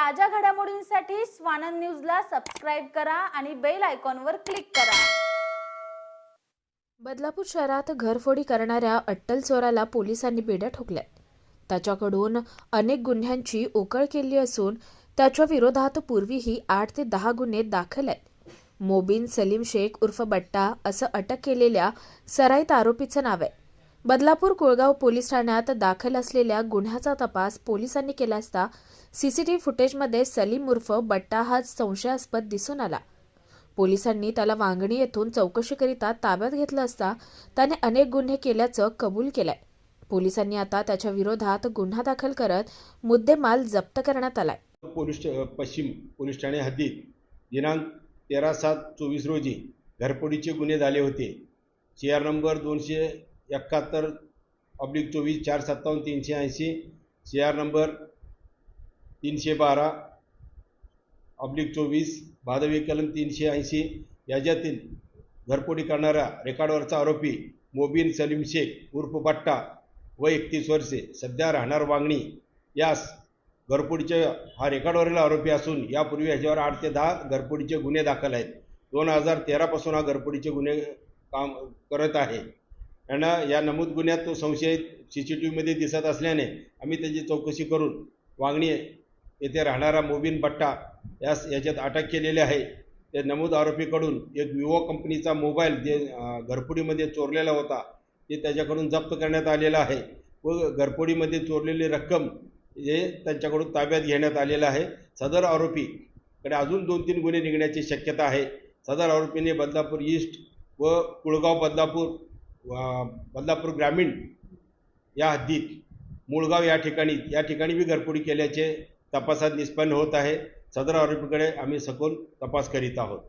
ताज्या घडामोडींसाठी स्वानंद न्यूजला सबस्क्राईब करा आणि बेल आयकॉनवर क्लिक करा. बदलापूर शहरात घरफोडी करणाऱ्या अट्टल चोराला पोलिसांनी बेड्या ठोकल्यात. त्याच्याकडून अनेक गुन्ह्यांची उकळ केली असून त्याच्या विरोधात पूर्वीही आठ ते दहा गुन्हे दाखल आहेत. मोबिन सलीम शेख उर्फ बट्टा असं अटक केलेल्या सराईत आरोपीचं नाव आहे. बदलापूर कुळगाव पोलीस ठाण्यात दाखल असलेल्या गुन्ह्याचा तपास पोलिसांनी केला असता सीसीटीव्ही फुटेजमध्ये सलीम उर्फ बट्टा हा संशयास्पद दिसून आला. पोलिसांनी त्याला वांगणी येथून चौकशीकरिता ताब्यात घेतलं असता त्याने अनेक गुन्हे केल्याचं कबूल केलंय. पोलिसांनी आता त्याच्या विरोधात गुन्हा दाखल करत मुद्देमाल जप्त करण्यात आलाय. पोलीस पश्चिम पोलीस ठाणे हद्दीत दिनांक तेरा सात चोवीस रोजी घरपोडीचे गुन्हे झाले होते. सी आर नंबर दोनशे एकाहत्तर ऑब्लिक चोवीस चार सत्तावन्न तीनशे ऐंशी सी आर नंबर तीनशे बारा ऑब्लिक चोवीस भादवी कलम तीनशे ऐंशी याच्यातील घरपोडी करणाऱ्या रेकॉर्डवरचा आरोपी मोबिन सलीम शेख उर्फ बट्टा व एकतीस वर्षे सध्या राहणार वांगणी. यास घरपोडीचे हा रेकॉर्डवरील आरोपी असून यापूर्वी याच्यावर आठ ते दहा घरपोडीचे गुन्हे दाखल आहेत. दोन हजार तेरापासून हा घरपोडीचे गुन्हे काम करत आहे. यांना या नमूद गुन्ह्यात तो संशयित सी सी टी व्हीमध्ये दिसत असल्याने आम्ही त्याची चौकशी करून वांगणी येथे राहणारा मोबिन बट्टा यास याच्यात अटक केलेली आहे. त्या नमूद आरोपीकडून एक विवो कंपनीचा मोबाईल जे घरपुडीमध्ये चोरलेला होता ते त्याच्याकडून जप्त करण्यात आलेला आहे व घरपुडीमध्ये चोरलेली रक्कम हे त्यांच्याकडून ताब्यात घेण्यात आलेलं आहे. सदर आरोपीकडे अजून दोन तीन गुन्हे निघण्याची शक्यता आहे. सदर आरोपीने बदलापूर ईस्ट व कुळगाव बदलापूर व बदलापूर ग्रामीण या हद्दीत मुळगाव या ठिकाणी या ठिकाणी बी घरफोडी केल्याचे तपासात निष्पन्न होत आहे. सदर आरोपीकडे आम्ही सखोल तपास करीत आहोत.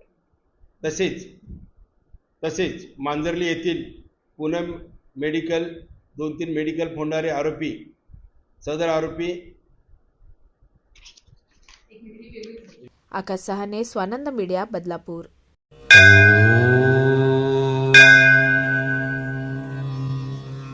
तसेच तसेच मांजर्ली येथील पूनम मेडिकल दोन तीन मेडिकल फोडणारे आरोपी सदर आरोपी Akash Sahane Swanand media Badlapur.